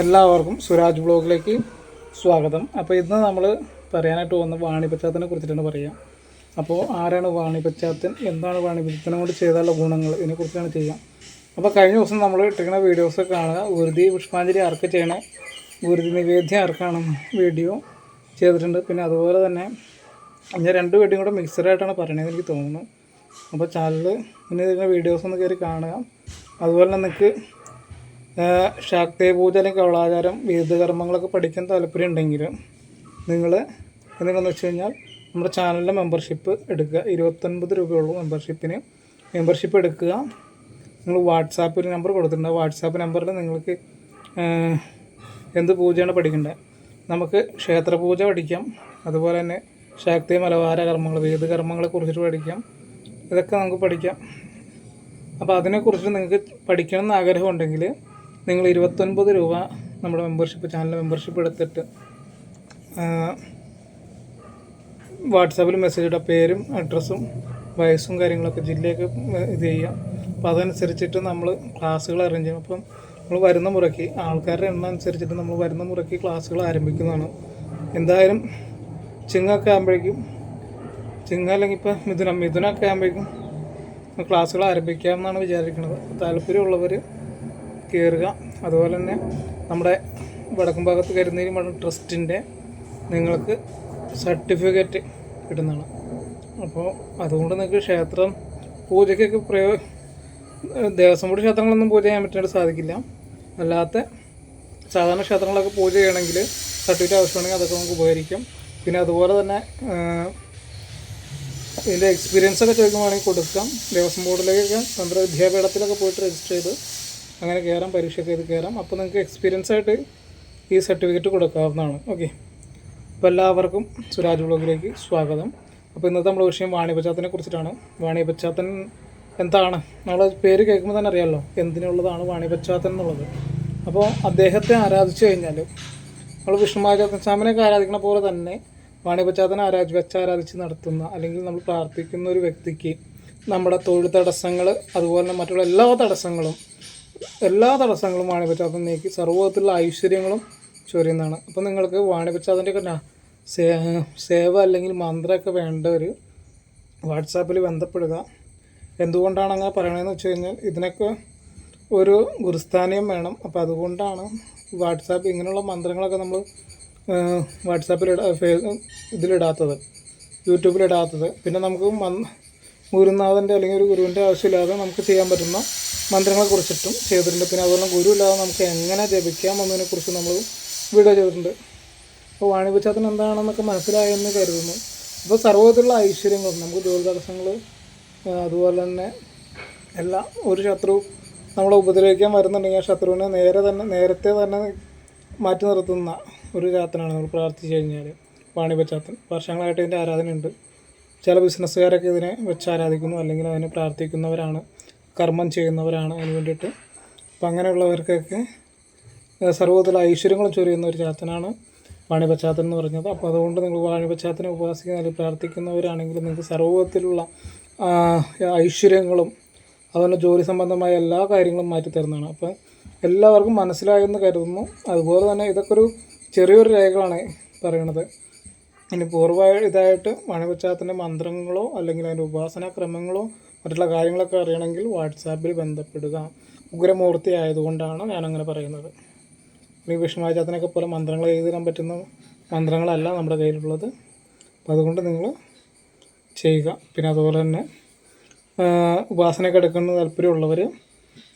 എല്ലാവർക്കും സുരാജ് ബ്ലോഗിലേക്ക് സ്വാഗതം. അപ്പോൾ ഇന്ന് നമ്മൾ പറയാനായിട്ട് പോകുന്ന വാണിപച്ചാത്തിനെ കുറിച്ചിട്ടാണ് പറയുക അപ്പോൾ ആരാണ് വാണിപച്ചാത്തൻ എന്താണ് വാണിപച്ചാത്തിനെ കൊണ്ട് ചെയ്താലുള്ള ഗുണങ്ങൾ ഇതിനെക്കുറിച്ചാണ് ചെയ്യാം. അപ്പോൾ കഴിഞ്ഞ ദിവസം നമ്മൾ ഇട്ടിരിക്കുന്ന വീഡിയോസ് കാണുക. ഗുരുതി പുഷ്പാഞ്ജലി ആർക്ക് ചെയ്യണേ? ഗുരുതി നിവേദ്യം ആർക്കാണ് വീഡിയോ ചെയ്തിട്ടുണ്ട്. പിന്നെ അതുപോലെ തന്നെ ഞാൻ രണ്ട് വീഡിയോ കൂടെ മിക്സഡായിട്ടാണ് പറയണത് എനിക്ക് തോന്നുന്നു. അപ്പോൾ ചാനൽ പിന്നെ ഇതിന്റെ വീഡിയോസ് ഒന്ന് കയറി കാണുക. അതുപോലെ നിങ്ങൾക്ക് ശാക്തേയ പൂജ അല്ലെങ്കിൽ കവളാചാരം വിരുദ്ധകർമ്മങ്ങളൊക്കെ കർമ്മങ്ങളൊക്കെ പഠിക്കാൻ താല്പര്യം ഉണ്ടെങ്കിൽ നിങ്ങൾ എന്തെങ്കിലും വെച്ച് കഴിഞ്ഞാൽ നമ്മുടെ ചാനലിലെ മെമ്പർഷിപ്പ് എടുക്കുക. ഇരുപത്തൊൻപത് രൂപയുള്ളൂ മെമ്പർഷിപ്പിന്. മെമ്പർഷിപ്പ് എടുക്കുക. നിങ്ങൾ വാട്സാപ്പ് ഒരു നമ്പർ കൊടുത്തിട്ടുണ്ട്. വാട്സാപ്പ് നമ്പറിൽ നിങ്ങൾക്ക് എന്ത് പൂജയാണ് പഠിക്കേണ്ടത്? നമുക്ക് ക്ഷേത്ര പൂജ പഠിക്കാം. അതുപോലെ തന്നെ ശാക്തി മലബാര കർമ്മങ്ങൾ വിവിധ കർമ്മങ്ങളെ കുറിച്ചിട്ട് പഠിക്കാം. ഇതൊക്കെ നമുക്ക് പഠിക്കാം. അപ്പോൾ അതിനെക്കുറിച്ച് നിങ്ങൾക്ക് പഠിക്കണമെന്ന് ആഗ്രഹമുണ്ടെങ്കിൽ നിങ്ങൾ ഇരുപത്തൊൻപത് രൂപ നമ്മുടെ മെമ്പർഷിപ്പ് ചാനൽ മെമ്പർഷിപ്പ് എടുത്തിട്ട് വാട്സാപ്പിൽ മെസ്സേജ് ഇടുക പേരും അഡ്രസ്സും വയസ്സും കാര്യങ്ങളൊക്കെ ജില്ലയൊക്കെ ഇത് ചെയ്യാം. അപ്പോൾ അതനുസരിച്ചിട്ട് നമ്മൾ ക്ലാസ്സുകൾ അറേഞ്ച് ചെയ്യും. അപ്പം നമ്മൾ വരുന്ന മുറയ്ക്ക് ആൾക്കാരുടെ എണ്ണം അനുസരിച്ചിട്ട് നമ്മൾ വരുന്ന മുറയ്ക്ക് ക്ലാസ്സുകൾ ആരംഭിക്കുന്നതാണ്. എന്തായാലും ചിങ്ങൊക്കെ ആകുമ്പോഴേക്കും ചിങ്ങ അല്ലെങ്കിൽ ഇപ്പം മിഥുനം മിഥുനമൊക്കെ ആകുമ്പോഴേക്കും ക്ലാസ്സുകൾ ആരംഭിക്കാമെന്നാണ് വിചാരിക്കുന്നത് താല്പര്യമുള്ളവർ കയറുക. അതുപോലെ തന്നെ നമ്മുടെ വടക്കും ഭാഗത്ത് കരുന്നേരി മഠം ട്രസ്റ്റിന്റെ നിങ്ങൾക്ക് സർട്ടിഫിക്കറ്റ് കിട്ടുന്നതാണ് അപ്പോൾ അതുകൊണ്ട് നിങ്ങൾക്ക് ക്ഷേത്രം പൂജയ്ക്കൊക്കെ പ്രയോ ദേവസ്വം ബോർഡ് ക്ഷേത്രങ്ങളൊന്നും പൂജ ചെയ്യാൻ പറ്റാണ്ട് സാധിക്കില്ല. അല്ലാത്ത സാധാരണ ക്ഷേത്രങ്ങളൊക്കെ പൂജ ചെയ്യണമെങ്കിൽ സർട്ടിഫിക്കറ്റ് ആവശ്യമാണെങ്കിൽ അതൊക്കെ നമുക്ക് ഉപകരിക്കും. പിന്നെ അതുപോലെ തന്നെ ഇതിന്റെ എക്സ്പീരിയൻസ് ഒക്കെ ചോദിക്കുവാണെങ്കിൽ കൊടുക്കാം. ദേവസ്വം ബോർഡിലേക്കൊക്കെ തന്ത്ര വിദ്യാപീഠത്തിലൊക്കെ പോയിട്ട് രജിസ്റ്റർ ചെയ്ത് അങ്ങനെ കയറാം പരീക്ഷയൊക്കെ ചെയ്ത് കയറാം അപ്പോൾ നിങ്ങൾക്ക് എക്സ്പീരിയൻസ് ആയിട്ട് ഈ സർട്ടിഫിക്കറ്റ് കൊടുക്കാവുന്നതാണ്. ഓക്കെ അപ്പോൾ എല്ലാവർക്കും സുരാജ് ബ്ലോഗിലേക്ക് സ്വാഗതം. അപ്പോൾ ഇന്നത്തെ നമ്മുടെ വിഷയം വാണിപച്ചാത്തനെ കുറിച്ചിട്ടാണ്. വാണിപച്ചാത്തൻ എന്താണ്? നമ്മൾ പേര് കേൾക്കുമ്പോൾ തന്നെ അറിയാമല്ലോ എന്തിനുള്ളതാണ് വാണിപച്ചാത്തൻ എന്നുള്ളത്. അപ്പോൾ അദ്ദേഹത്തെ ആരാധിച്ചു കഴിഞ്ഞാൽ നമ്മൾ വിഷ്ണുമാചാത്തൻ സ്വാമിനെയൊക്കെ ആരാധിക്കുന്ന പോലെ തന്നെ വാണിപച്ചാത്തനെ ആരാധി വെച്ച് ആരാധിച്ച് നടത്തുന്ന അല്ലെങ്കിൽ നമ്മൾ പ്രാർത്ഥിക്കുന്ന ഒരു വ്യക്തിക്ക് നമ്മുടെ തൊഴിൽ തടസ്സങ്ങൾ അതുപോലെ തന്നെ മറ്റുള്ള എല്ലാ തടസ്സങ്ങളും എല്ലാ തടസ്സങ്ങളും വാണിപച്ചാത്തൻ നീക്കി സർവത്തിലുള്ള ഐശ്വര്യങ്ങളും ചൊരിയുന്നതാണ്. അപ്പോൾ നിങ്ങൾക്ക് സേ- സേവ അല്ലെങ്കിൽ മന്ത്രമൊക്കെ ഒരു വാട്സാപ്പിൽ ബന്ധപ്പെടുക. എന്തുകൊണ്ടാണ് അങ്ങനെ പറയണതെന്ന് വെച്ച് കഴിഞ്ഞാൽ ഇതിനൊക്കെ ഒരു ഗുരുസ്ഥാനീയം വേണം. അപ്പോൾ അതുകൊണ്ടാണ് വാട്സാപ്പ് ഇങ്ങനെയുള്ള മന്ത്രങ്ങളൊക്കെ നമ്മൾ വാട്സാപ്പിൽ ഇതിലിടാത്തത് യൂട്യൂബിലിടാത്തത്. പിന്നെ നമുക്ക് ഗുരുനാഥന്റെ അല്ലെങ്കിൽ ഒരു ഗുരുവിന്റെ ആവശ്യമില്ലാതെ നമുക്ക് ചെയ്യാൻ പറ്റുന്ന മന്ത്രങ്ങളെ കുറിച്ചിട്ടും ചെയ്തിട്ടുണ്ട്. പിന്നെ അതുപോലെ ഗുരു ഇല്ലാതെ നമുക്ക് എങ്ങനെ ജപിക്കാം എന്നതിനെക്കുറിച്ച് നമ്മൾ വീഡിയോ ചെയ്തിട്ടുണ്ട്. അപ്പോൾ വാണിപച്ചാത്തൻ എന്താണെന്നൊക്കെ മനസ്സിലായെന്ന് കരുതുന്നു. അപ്പോൾ സർവത്തിലുള്ള ഐശ്വര്യങ്ങളും നമുക്ക് ജോലി തടസ്സങ്ങൾ അതുപോലെ തന്നെ എല്ലാ ഒരു ശത്രു നമ്മളെ ഉപദ്രവിക്കാൻ വരുന്നുണ്ടെങ്കിൽ ആ ശത്രുവിനെ നേരെ തന്നെ നേരത്തെ തന്നെ മാറ്റി നിർത്തുന്ന ഒരു ചാത്തനാണ് നമ്മൾ പ്രാർത്ഥിച്ചു കഴിഞ്ഞാൽ വാണിപച്ചാത്തൻ വർഷങ്ങളായിട്ട് ഇതിന്റെ ആരാധനയുണ്ട്. ചില ബിസിനസ്സുകാരൊക്കെ ഇതിനെ വെച്ച് ആരാധിക്കുന്നു അല്ലെങ്കിൽ അതിന് പ്രാർത്ഥിക്കുന്നവരാണ് കർമ്മം ചെയ്യുന്നവരാണ് അതിന് വേണ്ടിയിട്ട്. അപ്പം അങ്ങനെയുള്ളവർക്കൊക്കെ സർവത്തിൽ ഐശ്വര്യങ്ങളും ചൊരിയുന്ന ഒരു ചാത്തനാണ് വാണിപച്ചാത്തൻ എന്ന് പറഞ്ഞത്. അപ്പോൾ അതുകൊണ്ട് നിങ്ങൾ വാണിപച്ചാത്തനെ ഉപാസിക്കുന്ന അല്ലെങ്കിൽ പ്രാർത്ഥിക്കുന്നവരാണെങ്കിൽ നിങ്ങൾക്ക് സർവത്തിലുള്ള ഐശ്വര്യങ്ങളും അതുപോലെ ജോലി സംബന്ധമായ എല്ലാ കാര്യങ്ങളും മാറ്റി തരുന്നതാണ്. അപ്പോൾ എല്ലാവർക്കും മനസ്സിലായെന്ന് കരുതുന്നു. അതുപോലെ തന്നെ ഇതൊക്കെ ഒരു ചെറിയൊരു രേഖകളാണ് പറയണത്. ഇനി പൂർവ ഇതായിട്ട് മണിപച്ചാത്തിന്റെ മന്ത്രങ്ങളോ അല്ലെങ്കിൽ അതിന്റെ ഉപാസനാ ക്രമങ്ങളോ മറ്റുള്ള കാര്യങ്ങളൊക്കെ അറിയണമെങ്കിൽ വാട്സാപ്പിൽ ബന്ധപ്പെടുക. ഉഗ്രമൂർത്തി ആയതുകൊണ്ടാണ് ഞാനങ്ങനെ പറയുന്നത്. ഈ വിഷ്ണുവാചാത്തിനൊക്കെ പോലെ മന്ത്രങ്ങൾ എഴുതി തരാൻ പറ്റുന്ന മന്ത്രങ്ങളല്ല നമ്മുടെ കയ്യിലുള്ളത്. അപ്പോൾ അതുകൊണ്ട് നിങ്ങൾ ചെയ്യുക. പിന്നെ അതുപോലെ തന്നെ ഉപാസനയൊക്കെ എടുക്കുന്ന താല്പര്യമുള്ളവർ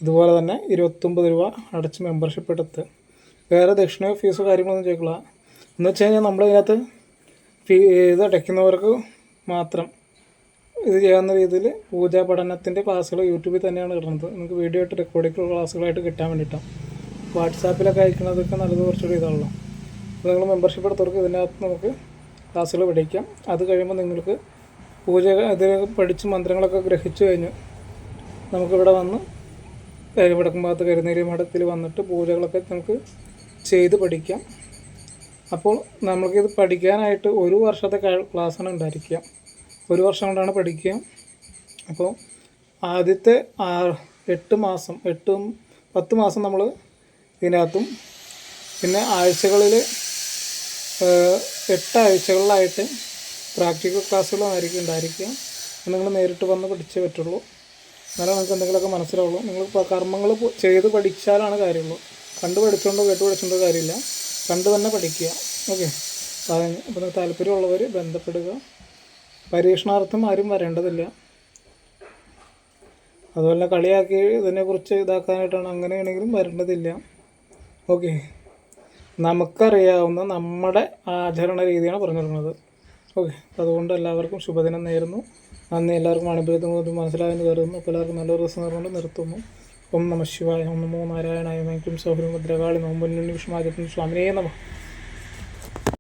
ഇതുപോലെ തന്നെ ഇരുപത്തൊമ്പത് രൂപ അടച്ച് മെമ്പർഷിപ്പ് എടുത്ത് വേറെ ദക്ഷിണയോ ഫീസോ കാര്യങ്ങളൊന്നും ചോദിക്കുക എന്ന് വെച്ച് കഴിഞ്ഞാൽ നമ്മളിതിനകത്ത് ഫീ ഇത് അടയ്ക്കുന്നവർക്ക് മാത്രം ഇത് ചെയ്യാവുന്ന രീതിയിൽ പൂജാ പഠനത്തിന്റെ ക്ലാസ്സുകൾ യൂട്യൂബിൽ തന്നെയാണ് ഇടുന്നത്. നിങ്ങൾക്ക് വീഡിയോ ആയിട്ട് റെക്കോർഡിംഗ് ക്ലാസ്സുകളായിട്ട് കിട്ടാൻ വേണ്ടിയിട്ടാണ് വാട്സാപ്പിലൊക്കെ അയക്കുന്നതൊക്കെ നല്ലത് കുറച്ചുകൂടി ഇതാണല്ലോ. അപ്പോൾ നിങ്ങൾ മെമ്പർഷിപ്പ് എടുത്തവർക്ക് ഇതിനകത്ത് നമുക്ക് ക്ലാസ്സുകൾ പഠിക്കാം അത് കഴിയുമ്പോൾ നിങ്ങൾക്ക് പൂജ ഇത് പഠിച്ച് മന്ത്രങ്ങളൊക്കെ ഗ്രഹിച്ചു കഴിഞ്ഞ് നമുക്കിവിടെ വന്ന് വടക്കും ഭാഗത്ത് കരുനേരി മഠത്തിൽ വന്നിട്ട് പൂജകളൊക്കെ നമുക്ക് ചെയ്ത് പഠിക്കാം. അപ്പോൾ നമുക്കിത് പഠിക്കാനായിട്ട് ഒരു വർഷത്തെ ക്ലാസ്സാണ് ഉണ്ടായിരിക്കുക. ഒരു വർഷം കൊണ്ടാണ് പഠിക്കുക. അപ്പോൾ ആദ്യത്തെ ആ എട്ട് മാസം എട്ടും പത്ത് മാസം നമ്മൾ ഇതിനകത്തും. പിന്നെ ആഴ്ചകളിൽ എട്ട് ആഴ്ചകളിലായിട്ട് പ്രാക്ടിക്കൽ ക്ലാസ്സുകളായിരിക്കും ഉണ്ടായിരിക്കുക. നിങ്ങൾ നേരിട്ട് വന്ന് പഠിച്ചേ പറ്റുള്ളൂ. എന്നാലേ നിങ്ങൾക്ക് എന്തെങ്കിലുമൊക്കെ മനസ്സിലാവുള്ളൂ. നിങ്ങൾ കർമ്മങ്ങൾ ചെയ്ത് പഠിച്ചാലാണ് കാര്യമുള്ളൂ. കണ്ട് പഠിച്ചുകൊണ്ടോ കേട്ട് പഠിച്ചുകൊണ്ടോ കാര്യമില്ല. കണ്ട് തന്നെ പഠിക്കുക. ഓക്കെ നിങ്ങൾക്ക് താല്പര്യമുള്ളവർ ബന്ധപ്പെടുക. പരീക്ഷണാർത്ഥം ആരും വരേണ്ടതില്ല. അതുപോലെ കളിയാക്കി ഇതിനെക്കുറിച്ച് ഇതാക്കാനായിട്ടാണ് അങ്ങനെയാണെങ്കിലും വരേണ്ടതില്ല. ഓക്കെ നമുക്കറിയാവുന്ന നമ്മുടെ ആചരണ രീതിയാണ് പറഞ്ഞു കൊടുക്കുന്നത് ഓക്കെ അതുകൊണ്ട് എല്ലാവർക്കും ശുഭദിനം നേരുന്നു. നന്ദി. എല്ലാവർക്കും അനുഭവത്തിൽ മനസ്സിലായെന്ന് കരുതുന്നു. അപ്പോൾ എല്ലാവർക്കും നല്ലൊരു ദിവസം നിർത്തുന്നു. ഓം നമ ശിവായ ഓം നമോ നാരായണായ മൈക്കും സൗഹൃദം ഭദ്രകാളി നോമ്പുണ്ണി വിഷ്ണുമാജത്തും സ്വാമിനേ നമ.